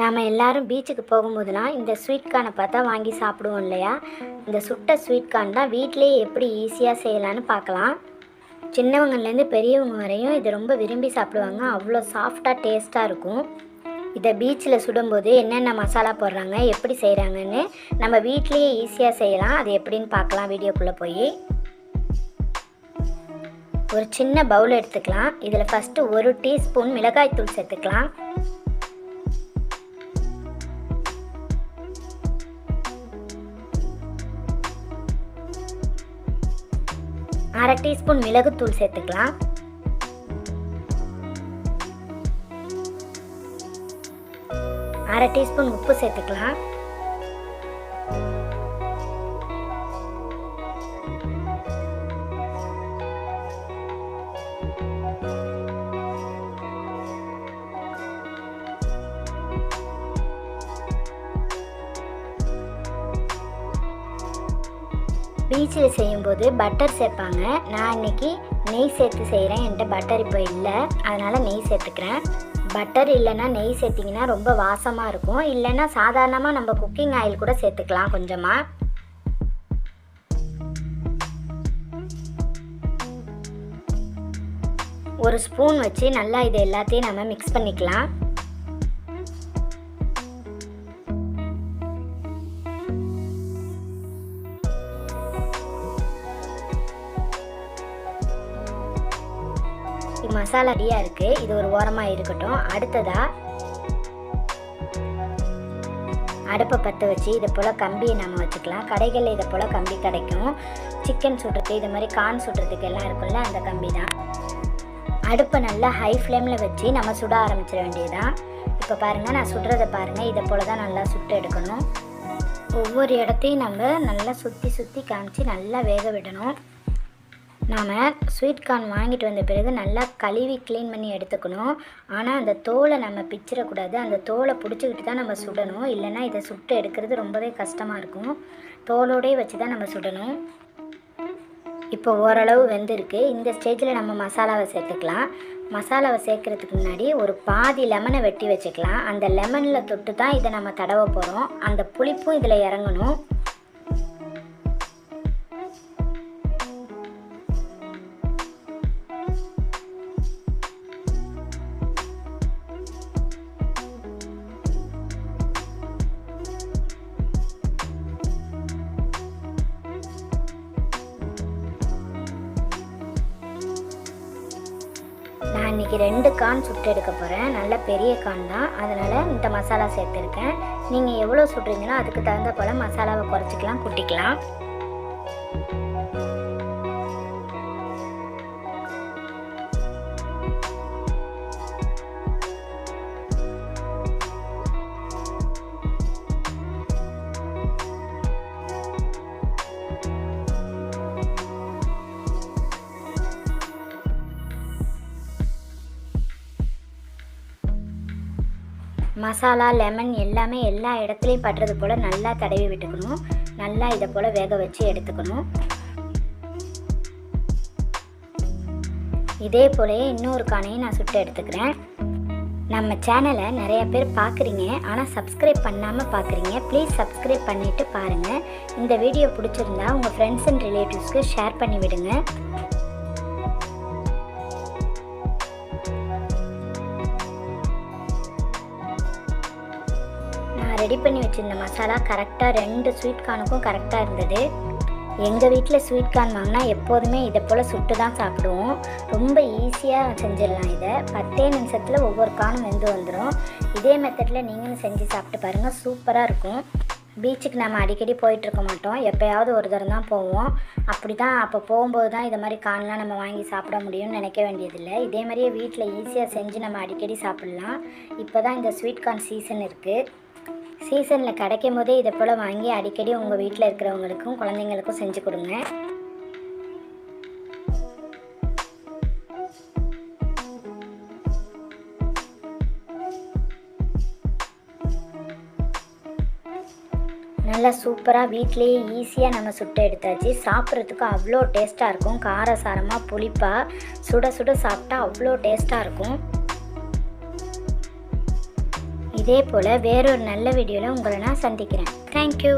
நாம் எல்லாரும் பீச்சுக்கு போகும்போதெல்லாம் இந்த ஸ்வீட் கார்னை பார்த்தா வாங்கி சாப்பிடுவோம் இல்லையா? இந்த சுட்ட ஸ்வீட் கார்ன் தான் வீட்டிலேயே எப்படி ஈஸியாக செய்யலான்னு பார்க்கலாம். சின்னவங்கள்லேருந்து பெரியவங்க வரையும் இதை ரொம்ப விரும்பி சாப்பிடுவாங்க. அவ்வளோ சாஃப்டாக டேஸ்ட்டாக இருக்கும். இதை பீச்சில் சுடும்போது என்னென்ன மசாலா போடுறாங்க எப்படி செய்கிறாங்கன்னு நம்ம வீட்லேயே ஈஸியாக செய்யலாம். அது எப்படின்னு பார்க்கலாம் வீடியோக்குள்ளே போய். ஒரு சின்ன பவுல் எடுத்துக்கலாம். இதில் ஃபஸ்ட்டு ஒரு டீஸ்பூன் மிளகாய்த்தூள் சேர்த்துக்கலாம். அரை டீஸ்பூன் மிளகுத்தூள் சேர்த்துக்கலாம். அரை டீஸ்பூன் உப்பு சேர்த்துக்கலாம். பீச்சில் செய்யும்போது பட்டர் சேர்ப்பாங்க. நான் இன்னைக்கு நெய் சேர்த்து செய்கிறேன் என்கிட்ட பட்டர் இப்போ இல்லை. அதனால் நெய் சேர்த்துக்கிறேன். பட்டர் இல்லைன்னா நெய் சேர்த்திங்கன்னா ரொம்ப வாசமாக இருக்கும். இல்லைன்னா சாதாரணமாக நம்ம குக்கிங் ஆயில் கூட சேர்த்துக்கலாம் கொஞ்சமாக ஒரு ஸ்பூன் வச்சு நல்லா இது எல்லாத்தையும் நம்ம மிக்ஸ் பண்ணிக்கலாம். மசாலா ரெடியாக இருக்குது இது ஒரு ஓரமாக இருக்கட்டும். அடுத்ததாக அடுப்பை பற்ற வச்சு இதை போல் கம்பியை நம்ம வச்சுக்கலாம். கடைகளில் இதை போல் கம்பி கிடைக்கும். சிக்கன் சுடுறதுக்கு இது மாதிரி கார்ன் சுடுறதுக்கு எல்லாம் இருக்கும்ல அந்த கம்பி தான். அடுப்பை நல்லா ஹை ஃப்ளேமில் வச்சு நம்ம சுட ஆரம்பிச்சிட வேண்டியதுதான். இப்போ பாருங்கள் நான் சுடுறதை பாருங்கள் இதை போல் தான் நல்லா சுட்டு எடுக்கணும். ஒவ்வொரு இடத்தையும் நம்ம நல்லா சுற்றி சுற்றி காமிச்சு நல்லா வேக விடணும். நாம் ஸ்வீட் கார்ன் வாங்கிட்டு வந்த பிறகு நல்லா கழுவி க்ளீன் பண்ணி எடுத்துக்கணும். ஆனால் அந்த தோலை நம்ம பிச்சிடக்கூடாது. அந்த தோலை பிடிச்சிக்கிட்டு தான் நம்ம சுடணும். இல்லைன்னா இதை சுட்டு எடுக்கிறது ரொம்பவே கஷ்டமாக இருக்கும். தோலோடய வச்சு தான் நம்ம சுடணும். இப்போ ஓரளவு வெந்திருக்கு. இந்த ஸ்டேஜில் நம்ம மசாலாவை சேர்த்துக்கலாம். மசாலாவை சேர்க்குறதுக்கு முன்னாடி ஒரு பாதி லெமனை வெட்டி வச்சுக்கலாம். அந்த லெமனில் தொட்டு தான் இதை நம்ம தடவ போகிறோம் அந்த புளிப்பும் இதில் இறங்கணும். இன்றைக்கி ரெண்டு கான் சுட்டு எடுக்க போகிறேன் நல்ல பெரிய கான் தான். அதனால் இந்த மசாலா சேர்த்துருக்கேன். நீங்கள் எவ்வளோ சுடுறீங்களோ அதுக்கு தகுந்த போல் மசாலாவை குறைச்சிக்கலாம் குட்டிக்கலாம். மசாலா லெமன் எல்லாமே எல்லா இடத்துலையும் படுறது போல் நல்லா தடவி விட்டுக்கணும். நல்லா இதை போல் வேக வச்சு எடுத்துக்கணும். இதே போலயே இன்னொரு காணையும் நான் சுட்டு எடுத்துக்கிறேன். நம்ம சேனலை நிறைய பேர் பார்க்குறீங்க ஆனால் சப்ஸ்கிரைப் பண்ணாமல் பார்க்குறீங்க ப்ளீஸ் சப்ஸ்கிரைப் பண்ணிவிட்டு பாருங்கள் இந்த வீடியோ பிடிச்சிருந்தா உங்கள் ஃப்ரெண்ட்ஸ் அண்ட் ரிலேட்டிவ்ஸ்க்கு ஷேர் பண்ணி விடுங்க நான் ரெடி பண்ணி வச்சுருந்த மசாலா கரெக்டாக ரெண்டு ஸ்வீட் கார்னுக்கும் கரெக்டாக இருந்தது. எங்கள் வீட்டில் ஸ்வீட் கார்ன் வாங்கினா எப்போதுமே இதை போல் சுட்டு தான் சாப்பிடுவோம். ரொம்ப ஈஸியாக செஞ்சிடலாம் இதை. பத்தே நிமிஷத்தில் ஒவ்வொரு கானும் வெந்து வந்துடும் இதே மெத்தடில் நீங்களும் செஞ்சு சாப்பிட்டு பாருங்கள் சூப்பராக இருக்கும். பீச்சுக்கு நம்ம அடிக்கடி போயிட்டுருக்க மாட்டோம். எப்போயாவது ஒரு தரம் தான் போவோம். அப்படி தான் அப்போ போகும்போது தான் இதை மாதிரி கார்ன்லாம் நம்ம வாங்கி சாப்பிட முடியும்னு நினைக்க வேண்டியதில்லை. இதே மாதிரியே வீட்டில் ஈஸியாக செஞ்சு நம்ம அடிக்கடி சாப்பிட்லாம். இப்போ தான் இந்த ஸ்வீட் கார்ன் சீசன் இருக்குது சீசனில் கிடைக்கும் போதே இதை போல் வாங்கி அடிக்கடி உங்கள் வீட்டில் இருக்கிறவங்களுக்கும் குழந்தைங்களுக்கும் செஞ்சு கொடுங்க. நல்லா சூப்பராக வீட்லேயே ஈஸியாக நம்ம சுட்டு எடுத்தாச்சு. சாப்பிட்றதுக்கு அவ்வளோ டேஸ்ட்டாக இருக்கும். காரசாரமாக புளிப்பாக சுட சுட சாப்பிட்டா அவ்வளோ டேஸ்ட்டாக இருக்கும். இதே போல் வேறொரு நல்ல வீடியோவில் உங்களை நான் சந்திக்கிறேன். தேங்க்யூ